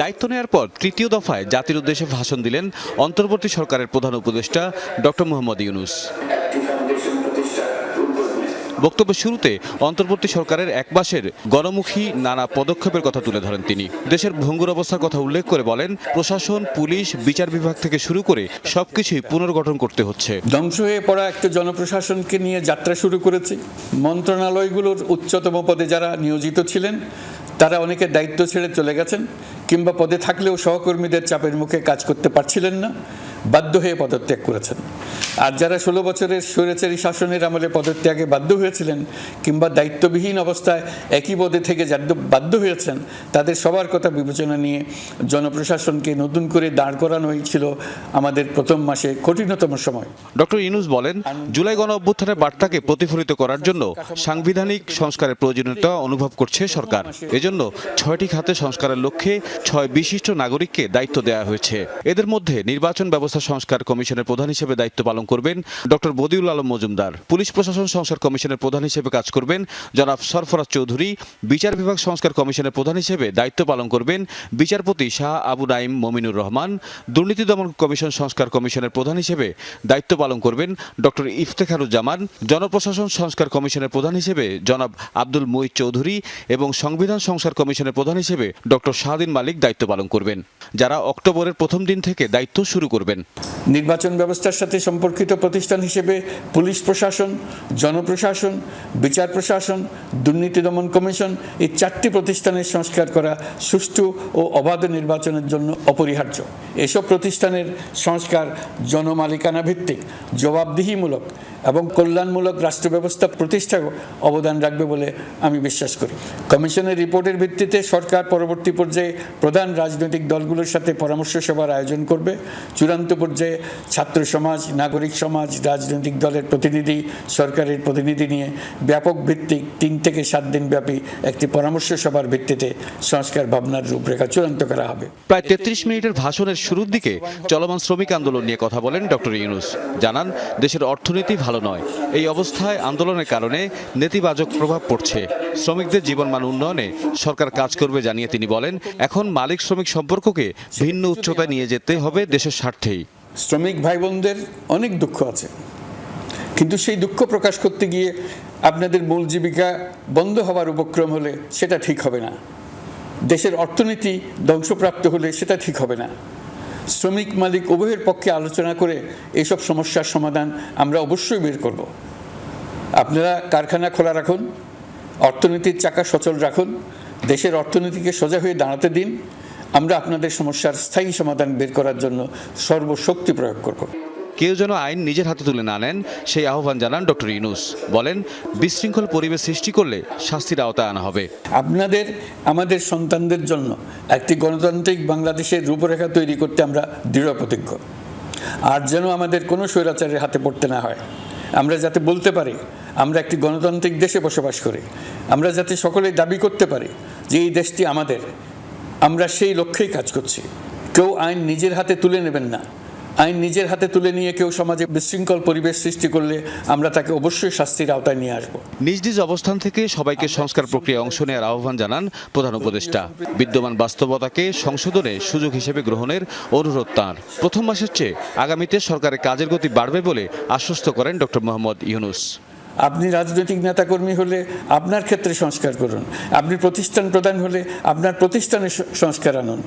দায়িত্ব নেওয়ার পর তৃতীয় দফায় জাতির উদ্দেশ্যে ভাষণ দিলেন অন্তর্বর্তী সরকারের প্রধান উপদেষ্টা ডক্টর মোহাম্মদ ইউনুস। বক্তব্য শুরুতে অন্তর্বর্তী সরকারের এক মাসের গণমুখী নানা পদক্ষেপের কথা তুলে ধরেন তিনি। দেশের ভঙ্গুর অবস্থার কথা উল্লেখ করে বলেন, প্রশাসন, পুলিশ, বিচার বিভাগ থেকে শুরু করে সবকিছুই পুনর্গঠন করতে হচ্ছে। ধ্বংস হয়ে পড়া একটা জনপ্রশাসনকে নিয়ে যাত্রা শুরু করেছে। মন্ত্রণালয়গুলোর উচ্চতম পদে যারা নিয়োজিত ছিলেন তারা অনেকে দায়িত্ব ছেড়ে চলে গেছেন, কিংবা পদে থাকলেও সহকর্মীদের চাপের মুখে কাজ করতে পারছিলেন না। বাধ্য হয়ে পদত্যাগ করেছেন। আর যারা ষোলো বছরের স্বৈরাচারী শাসনের আমলে পদত্যাগে বাধ্য হয়েছিলেন কিংবা দায়িত্ববিহীন অবস্থায় একই পদে থেকে বাধ্য হয়েছেন, তাদের সবার কথা বিবেচনা নিয়ে জনপ্রশাসনকে নতুন করে দাঁড় করানো হয়েছিল আমাদের প্রথম মাসে কঠিনতম সময়। ডক্টর ইনুস বলেন, জুলাই গণ অভ্যুত্থানের বার্তাকে প্রতিফলিত করার জন্য সাংবিধানিক সংস্কারের প্রয়োজনীয়তা অনুভব করছে সরকার। এজন্য ছয়টি খাতে সংস্কারের লক্ষ্যে ছয় বিশিষ্ট নাগরিককে দায়িত্ব দেওয়া হয়েছে। এদের মধ্যে নির্বাচন ব্যবস্থা সংস্কার কমিশনের প্রধান হিসেবে দায়িত্ব পালন করবেন ডক্টর বদিউল আলম মজুমদার। পুলিশ প্রশাসন সংস্কার কমিশনের প্রধান হিসেবে কাজ করবেন জনাব সরফরাজ চৌধুরী। বিচার বিভাগ সংস্কার কমিশনের প্রধান হিসেবে দায়িত্ব পালন করবেন বিচারপতি শাহ আবু নাইম মমিনুর রহমান। দুর্নীতি দমন কমিশন সংস্কার কমিশনের প্রধান হিসেবে দায়িত্ব পালন করবেন ডক্টর ইফতেখারুজ্জামান। জনপ্রশাসন সংস্কার কমিশনের প্রধান হিসেবে জনাব আব্দুল মুইদ চৌধুরী এবং সংবিধান সংস্কার কমিশনের প্রধান হিসেবে ডক্টর শাহদিন মালিক দায়িত্ব পালন করবেন। যারা অক্টোবরের প্রথম দিন থেকে দায়িত্ব শুরু করবেন নির্বাচন ব্যবস্থার সাথে সম্পর্কিত প্রতিষ্ঠান হিসেবে পুলিশ প্রশাসন, জনপ্রশাসন, বিচার প্রশাসন, দুর্নীতি দমন কমিশন এই চারটি প্রতিষ্ঠানের সংস্কার করা সুষ্ঠু ও অবাধ নির্বাচনের জন্য অপরিহার্য। এসব প্রতিষ্ঠানের সংস্কার জনমালিকানা ভিত্তিক জবাবদিহিমূলক এবং কল্যাণমূলক রাষ্ট্র ব্যবস্থা প্রতিষ্ঠাও অবদান রাখবে বলে আমি বিশ্বাস করি। কমিশনের রিপোর্টের ভিত্তিতে সরকার পরবর্তী পর্যায়ে প্রধান রাজনৈতিক দলগুলোর সাথে পরামর্শ সভার আয়োজন করবে। চূড়ান্ত পর্যায়ে ছাত্র সমাজ, নাগরিক সমাজ, রাজনৈতিক দলের প্রতিনিধি, সরকারের প্রতিনিধি নিয়ে ব্যাপক ভিত্তিক তিন থেকে সাত দিন ব্যাপী একটি পরামর্শ সভার ভিত্তিতে সংস্কার ভাবনার রূপরেখা চূড়ান্ত করা হবে। প্রায় তেত্রিশ মিনিটের ভাষণের শুরুর দিকে চলমান শ্রমিক আন্দোলন নিয়ে কথা বলেন ডক্টর ইউনুস। জানান, দেশের অর্থনীতি ভালো নয়। এই অবস্থায় আন্দোলনের কারণে নেতিবাচক প্রভাব পড়ছে। শ্রমিকদের জীবনমান উন্নয়নে সরকার কাজ করবে জানিয়ে তিনি বলেন, এখন মালিক শ্রমিক সম্পর্ককে ভিন্ন উচ্চতায় নিয়ে যেতে হবে দেশের স্বার্থেই। শ্রমিক ভাই বোনদের অনেক দুঃখ আছে। কিন্তু সেই দুঃখ প্রকাশ করতে গিয়ে আপনাদের মূল জীবিকা বন্ধ হওয়ার উপক্রম হলে সেটা ঠিক হবে না। দেশের অর্থনীতি ধ্বংসপ্রাপ্ত হলে সেটা ঠিক হবে না। শ্রমিক মালিক উভয়ের পক্ষে আলোচনা করে এইসব সমস্যার সমাধান আমরা অবশ্যই বের করব। আপনারা কারখানা খোলা রাখুন, অর্থনীতির চাকা সচল রাখুন, দেশের অর্থনীতিকে সোজা হয়ে দাঁড়াতে দিন আমরা আপনাদের সমস্যার স্থায়ী সমাধান বের করার জন্য সর্বশক্তি প্রয়োগ করব। কেউ যেন আইন নিজের হাতে তুলে না নেন সেই আহ্বান জানান ডক্টর ইউনুস। বলেন বিশৃঙ্খল পরিবেশ সৃষ্টি করলে শাস্তির আওতায় আনা হবে। আপনাদের আমাদের সন্তানদের জন্য একটি গণতান্ত্রিক বাংলাদেশের রূপরেখা তৈরি করতে আমরা দৃঢ় প্রতিজ্ঞ। আর যেন আমাদের কোনো স্বৈরাচারের হাতে পড়তে না হয়। আমরা যাতে বলতে পারি আমরা একটি গণতান্ত্রিক দেশে বসবাস করি। আমরা যাতে সকলেই দাবি করতে পারি যে এই দেশটি আমাদের আমরা সেই লক্ষ্যেই কাজ করছি। কেউ আইন নিজের হাতে তুলে নেবেন না। আইন নিজের হাতে তুলে নিয়ে কেউ সমাজে বিশৃঙ্খল পরিবেশ সৃষ্টি করলে আমরা তাকে অবশ্যই শাস্তির আওতায় নিয়ে আসব। নিজ নিজ অবস্থান থেকে সবাইকে সংস্কার প্রক্রিয়ায় অংশ নেওয়ার আহ্বান জানান প্রধান উপদেষ্টা। বিদ্যমান বাস্তবতাকে সংশোধনে সুযোগ হিসেবে গ্রহণের অনুরোধ তাঁর। প্রথম মাসের চেয়ে আগামীতে সরকারের কাজের গতি বাড়বে বলে আশ্বস্ত করেন ডক্টর মোহাম্মদ ইউনুস। আপনি রাজনৈতিক নেতাকর্মী হলে আপনার ক্ষেত্রে সংস্কার করুন। আপনি প্রতিষ্ঠান প্রদান হলে আপনার প্রতিষ্ঠানে সংস্কার আনুন।